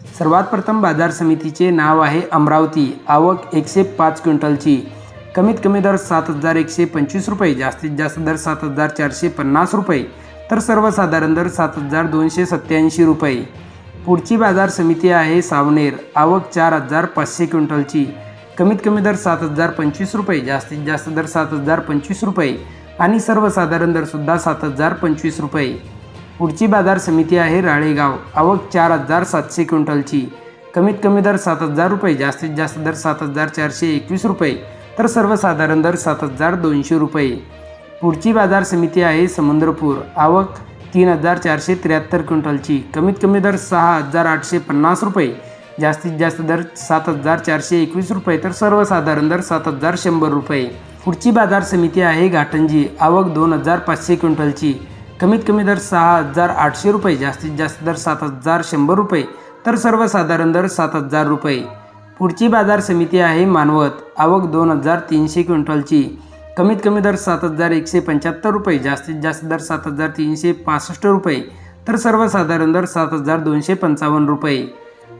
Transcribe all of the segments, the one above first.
सर्वात प्रथम बाजार समितीचे नाव आहे अमरावती. आवक एकशे पाच क्विंटलची. कमीत कमी दर सात हजार एकशे पंचवीस रुपये जास्तीत जास्त दर सात हजार चारशे पन्नास रुपये तर सर्वसाधारण दर सात हजार दोनशे सत्त्याऐंशी रुपये. पुढची बाजार समिती आहे सावनेर. आवक चार हजार पाचशे क्विंटलची. कमीत कमी दर सात हजार पंचवीस रुपये जास्तीत जास्त दर सात हजार पंचवीस रुपये आणि सर्वसाधारण दरसुद्धा सात हजार पंचवीस रुपये. पुढची बाजार समिती आहे राळेगाव. आवक चार हजार सातशे क्विंटलची. कमीत कमी दर सात हजार रुपये जास्तीत जास्त दर सात हजार चारशे एकवीस रुपये तर सर्वसाधारण दर सात हजार दोनशे रुपये. पुढची बाजार समिती आहे समुद्रपूर. आवक तीन हजार चारशे त्र्याहत्तर क्विंटलची. कमीत कमी दर सहा हजार आठशे पन्नास रुपये जास्तीत जास्त दर सात हजार चारशे एकवीस रुपये तर सर्वसाधारण दर सात हजार शंभर रुपये. पुढची बाजार समिती आहे घाटंजी. आवक दोन हजार पाचशे क्विंटलची. कमीत कमी दर सहा हजार आठशे रुपये जास्तीत जास्त दर सात हजार शंभर रुपये तर सर्वसाधारण दर सात हजार रुपये. पुढची बाजार समिती आहे मानवत आवक दोन हजार तीनशे क्विंटलची. कमीत कमी दर सात हजार एकशे पंच्याहत्तर रुपये जास्तीत जास्त दर सात हजार तीनशे पासष्ट रुपये तर सर्वसाधारण दर सात हजार दोनशे पंचावन्न रुपये.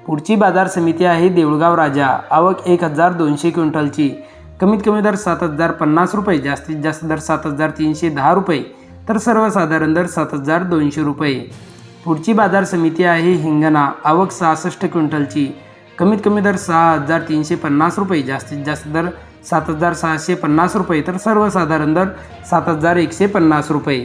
पुढची बाजार समिती आहे देऊळगाव राजा आवक एक हजार दोनशे क्विंटलची. कमीत कमी दर सात हजार पन्नास रुपये जास्तीत जास्त दर सात हजार तीनशे दहा रुपये तर सर्वसाधारण दर सात हजार दोनशे रुपये. पुढची बाजार समिती आहे हिंगणा. आवक सहासष्ट क्विंटलची. कमीत कमी दर सहा हजार तीनशे पन्नास रुपये. जास्तीत जास्त दर सात हजार सहाशे पन्नास रुपये. तर सर्वसाधारण दर सात हजार एकशे पन्नास रुपये.